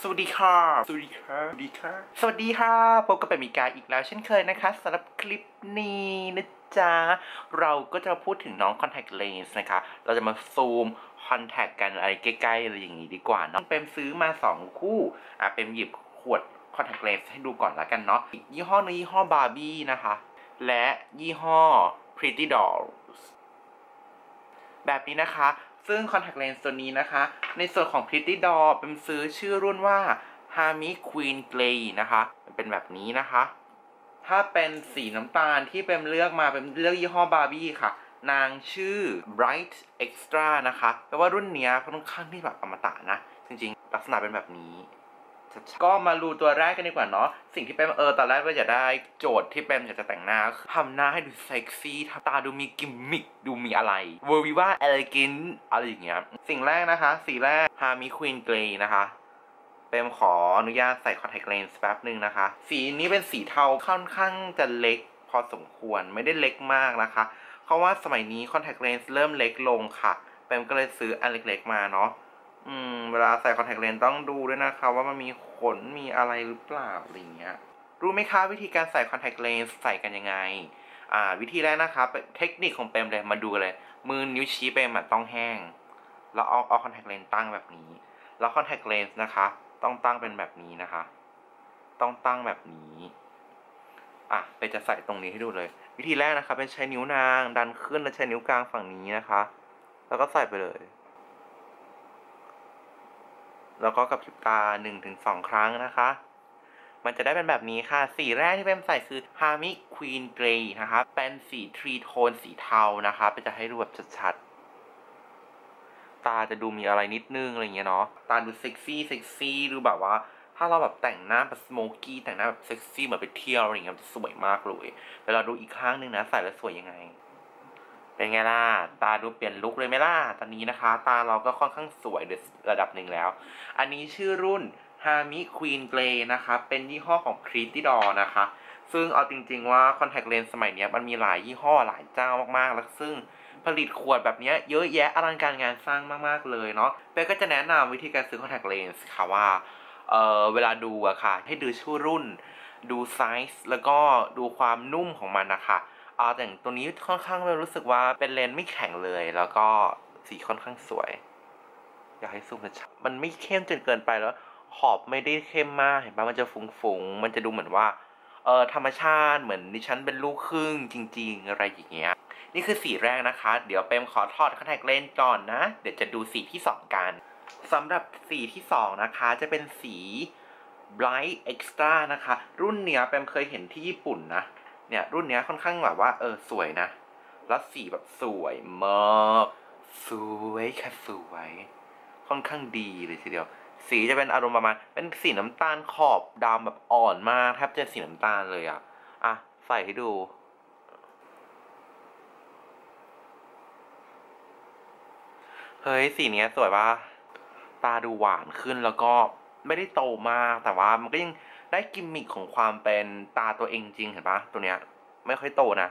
สวัสดีค่ะ สวัสดีค่ะ สวัสดีค่ะ สวัสดีค่ะพบกับแปมิกาอีกแล้วเช่นเคยนะคะสำหรับคลิปนี้นะจ๊ะ เราก็จะพูดถึงน้อง contact lens นะคะ เราจะมาซูม contact กันอะไรใกล้ๆอะไรอย่างนี้ดีกว่าเนาะ เป็นซื้อมา 2 คู่ อะ เป็นหยิบขวด contact lens ให้ดูก่อนละกันเนาะ ยี่ห้อนี้ยี่ห้อบาร์บี้นะคะ และยี่ห้อ pretty dolls แบบนี้นะคะ ซึ่งคอนแทคเลนส์ตัวนี้นะคะ ในส่วนของ Pretty Doll เป็นซื้อชื่อรุ่นว่า Hami Queen Grey นะคะเป็นแบบนี้นะคะ ถ้าเป็นสีน้ำตาลที่เป็นเลือกมาเป็นเลือกยี่ห้อบาร์บี้ค่ะ นางชื่อ Bright Extra นะคะแปลว่ารุ่นเนี้ยค่อนข้างที่แบบอมตะนะ จริงๆ ลักษณะเป็นแบบนี้ ก็มาดูตัวแรกกันดีกว่าเนาะสิ่งที่เป็นเออตอนแรกก็อยากได้โจทย์ที่เป็นอยากจะแต่งหน้าคือทำหน้าให้ดูเซ็กซี่ทำตาดูมีกิมมิคดูมีอะไรเวอร์วิว่าเอลิกินอะไรอย่างเงี้ยสิ่งแรกนะคะ สีแรกฮามิควีนเกรย์นะคะเป็นขออนุญาตใส่คอนแทคเลนส์แป๊บหนึ่งนะคะ สีนี้เป็นสีเทาค่อนข้างจะเล็กพอสมควรไม่ได้เล็กมากนะคะ เพราะว่าสมัยนี้คอนแทคเลนส์เริ่มเล็กลงค่ะแปมก็เลยซื้ออันเล็กๆมาเนาะ อืม เวลาใส่คอนแทคเลนส์ต้องดูด้วยนะคะว่ามันมีขนมีอะไรหรือเปล่าอะไรเงี้ย รู้ไหมคะวิธีการใส่คอนแทคเลนส์ใส่กันยังไง อ่า วิธีแรกนะคะเป็นเทคนิคของเปมเลยมาดูเลย มือนิ้วชี้เปมต้องแห้ง แล้วเอาเอาคอนแทคเลนส์ตั้งแบบนี้ แล้วคอนแทคเลนส์นะคะ ต้องตั้งเป็นแบบนี้นะคะ ต้องตั้งแบบนี้อะเปจะใส่ตรงนี้ให้ดูเลย วิธีแรกนะคะเป็นใช้นิ้วนางดันขึ้นแล้วใช้นิ้วกลางฝั่งนี้นะคะ แล้วก็ใส่ไปเลย แล้วก็กับพริบตา1นถึงสครั้งนะคะ มันจะได้เป็นแบบนี้ค่ะ สีแรกที่เป็นใส่คือ Harmy Queen Grey นะคะ เป็นสีทรีโทนสีเทานะคะเป็นจะให้ดูแบบชัดๆ ตาจะดูมีอะไรนิดนึงอะไรเงี้ยเนาะ ตาดูเซ็กซี่เซ็กซี่ดูแบบว่าถ้าเราแบบแต่งหน้าแบบสโมกี้แต่งหน้าแบบเซ็กซี่เหมือนไปเที่ยวอะไรเงี้ยจะสวยมากเลยเดี๋ยวเราดูอีกข้างนึงนะใส่แล้วสวยยังไง เป็นไงล่ะ ตาดูเปลี่ยนลุคเลยไหมล่ะ ตอนนี้นะคะ ตาเราก็ค่อนข้างสวยระดับหนึ่งแล้ว อันนี้ชื่อรุ่น Harmy Queen Grey นะคะ เป็นยี่ห้อของ Pretty Doll นะคะ ซึ่งเอาจริง ๆ ว่า contact lens สมัยนี้มันมีหลายยี่ห้อหลายเจ้ามากๆ แล้วซึ่งผลิตขวดแบบนี้เยอะแยะอลังการงานสร้างมาก ๆ เลยเนาะเป๊ก็จะแนะนำวิธีการซื้อ contact lens ค่ะว่าเออเวลาดูอะค่ะ ให้ดูชื่อรุ่น ดูไซส์แล้วก็ดูความนุ่มของมันนะคะ อ่าแต่ตัวนี้ค่อนข้างรู้สึกว่าเป็นเลนส์ไม่แข็งเลย แล้วก็สีค่อนข้างสวย อยากให้ซูมชัดมันไม่เข้มจนเกินไปแล้ว ขอบไม่ได้เข้มมากเห็นปะมันจะฟุ้งๆมันจะดูเหมือนว่าเออธรรมชาติเหมือนดิฉันเป็นลูกครึ่งจริง ๆ อะไรอย่างเงี้ยนี่คือสีแรกนะคะ เดี๋ยวเปมขอถอดคอนแทคเลนส์ก่อนนะ เดี๋ยวจะดูสีที่ 2 กันสำหรับสีที่2นะคะจะเป็นสี Bright Extra นะคะ รุ่นเนี้ยเปมเคยเห็นที่ญี่ปุ่นนะ เนี่ยรุ่นเนี้ยค่อนข้างแบบว่า เออสวยนะ แล้วสีแบบสวยมากสวยค่ะสวย ค่อนข้างดีเลยทีเดียว สีจะเป็นอารมณ์ประมาณ เป็นสีน้ำตาลขอบดำแบบอ่อนมากแทบจะสีน้ำตาลเลยอะ อะ ใส่ให้ดูเฮ้ยสีเนี้ยสวยปะตาดูหวานขึ้นแล้วก็ไม่ได้โตมากแต่ว่ามันก็ยัง ได้กิมมิคของความเป็นตาตัวเองจริงเห็นปะตัวเนี้ย ไม่ค่อยโตนะ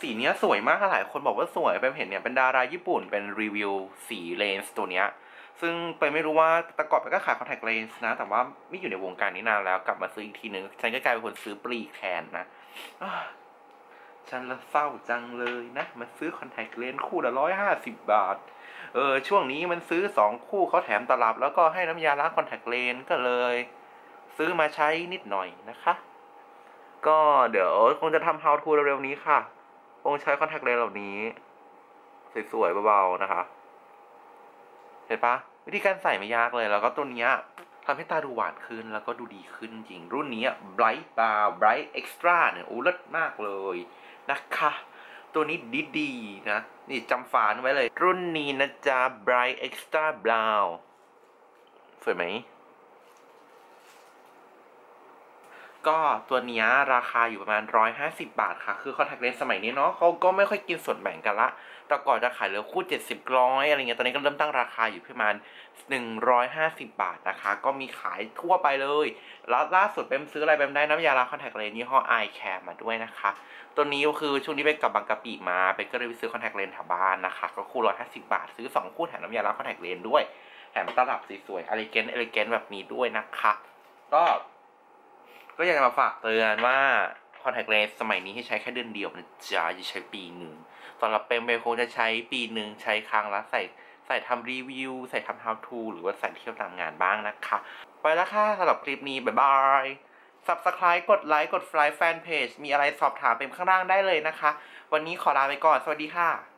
สีเนี้ยสวยมากหลายคนบอกว่าสวยไปเห็นเนี่ยเป็นดาราญี่ปุ่นเป็นรีวิวสีเลนส์ตัวเนี้ยซึ่งไปไม่รู้ว่าตะกอบไปก็ขายคอนแทคเลนส์นะ แต่ว่าไม่อยู่ในวงการนี้นานแล้ว กลับมาซื้ออีกทีนึงฉันก็กลายเป็นคนซื้อปลีกแทนนะ ฉันละเศร้าจังเลยนะมาซื้อคอนแทคเลนส์คู่ละร้อยห้าสิบบาท เออ ช่วงนี้มันซื้อสองคู่เขาแถมตลับ แล้วก็ให้น้ำยาล้างคอนแทคเลนส์ก็เลย ซื้อมาใช้นิดหน่อยนะคะ ก็เดี๋ยวคงจะทำ how to เร็วๆนี้ค่ะ คงใช้คอนแทคเลนส์เหล่านี้ สวยๆเบาๆนะคะ เห็นปะวิธีการใส่ไม่ยากเลย แล้วก็ตัวเนี้ย ทำให้ตาดูหวานขึ้นแล้วก็ดูดีขึ้นจริง รุ่นนี้ Bright Bar Bright Extra เนี่ย โอ้เลิศมากเลยนะคะ ตัวนี้ดีๆนะ นี่จำฝานไว้เลย รุ่นนี้นะจ๊ะ Bright Extra Brown สวยไหม ก็ตัวนี้ราคาอยู่ประมาณ 150 บาทค่ะ คือคอนแทคเลนส์สมัยนี้เนาะเขาก็ไม่ค่อยกินส่วนแบ่งกันละ แต่ก่อนจะขายเหลือคู่ 70ร้อยอะไรเงี้ย ตอนนี้ก็เริ่มตั้งราคาอยู่ประมาณ 150 บาทนะคะ ก็มีขายทั่วไปเลย แล้วล่าสุดเป็นซื้ออะไรเป็นได้น้ำยาล้างคอนแทคเลนส์ยี่ห้อ i c a r e มาด้วยนะคะ ตัวนี้ก็คือช่วงนี้ไปกับบางกะปิมาไปก็เลยไปซื้อคอนแทคเลนส์แถวบ้านนะคะ ก็คู่ 150 บาท ซื้อ 2 คู่แถมน้ำยาล้างคอนแทคเลนส์ด้วย แถมตลับสวยๆอ l ลเกนเอ l ลเกนแบบนี้ด้วยนะคะ ก็ ก็อยากจะมาฝากเตือนว่า contact lens สมัยนี้ให้ใช้แค่เดือนเดียวนะจ๊ะอย่าใช้ปีหนึ่งสำหรับเป็นเบลคงจะใช้ปีหนึ่งใช้ครั้งละใส่ใส่ทำรีวิว ใส่ทำ how to หรือว่าใส่เที่ยวตามงานบ้างนะคะ ไปแล้วค่ะสำหรับคลิปนี้ บ๊ายบาย subscribe กดไลค์กด fly fan page มีอะไรสอบถามเป็นข้างล่างได้เลยนะคะ วันนี้ขอลาไปก่อน สวัสดีค่ะ